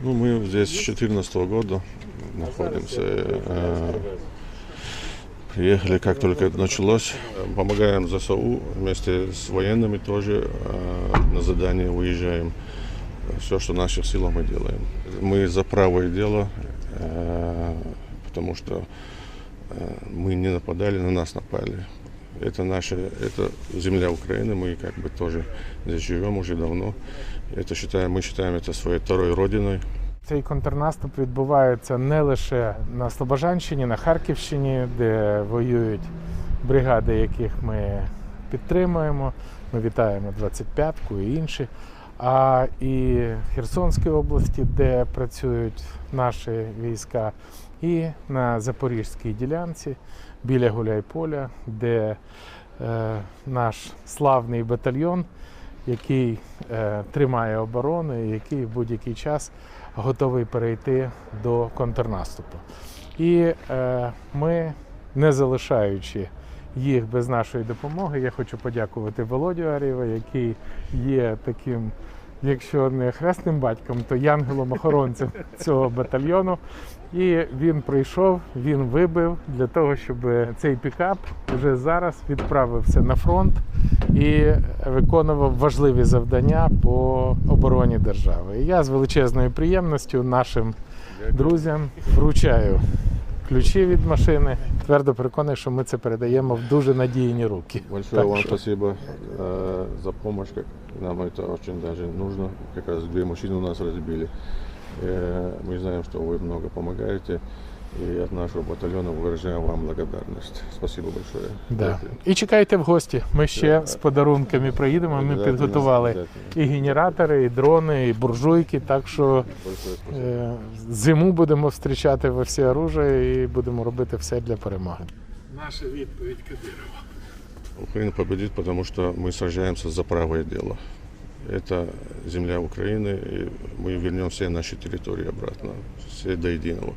Ну, мы здесь с 2014 года находимся. Э, Приехали, как только это началось. Помогаем ЗСУ вместе с военными тоже э, на задание выезжаем. Все, что в наших силах, мы делаем. Мы за правое дело, э, потому что э, мы не нападали, на нас напали. Это наша, это земля Украины, мы как бы тоже здесь живем уже давно. Это считаем, мы считаем это своей второй родиной. Цей контрнаступ відбувається не лише на Слобожанщині, на Харківщині, де воюють бригади, яких ми підтримуємо. Ми вітаємо 25-ку і інші. А і в Херсонській області, де працюють наші війська, і на Запорізькій ділянці біля Гуляйполя, де е, наш славний батальйон, який е, тримає оборону, і який в будь-який час готовий перейти до контрнаступу. І е, ми, не залишаючи їх без нашої допомоги, я хочу подякувати Володю Арєва, який є таким, якщо не хресним батьком, то янголом-охоронцем цього батальйону. І він прийшов, він вибив для того, щоб цей пікап вже зараз відправився на фронт і виконував важливі завдання по обороні держави. І я з величезною приємністю нашим друзям вручаю ключі від машини. Твердо переконаний, що ми це передаємо в дуже надійні руки. Большое Так вам что- спасибо э, за помощь. Как, нам это очень даже нужно. Как раз две машины у нас разбили. Э, мы знаем, что вы много помогаете. И от нашего батальона выражаем вам благодарность. Спасибо большое. Да. Дякую. І чекайте в гості. Ми ще з подарунками приїдемо. Ми Обязательно, підготували обязательно. і генератори, і дрони, і буржуйки. Так що Большое спасибо. е, зиму будемо зустрічати во всі оружия і будемо робити все для перемоги. Наша відповідь Кадирова. Украина победит, потому что мы сражаемся за правое дело. Это земля Украины, и мы вернем все наши территории обратно, все до единого.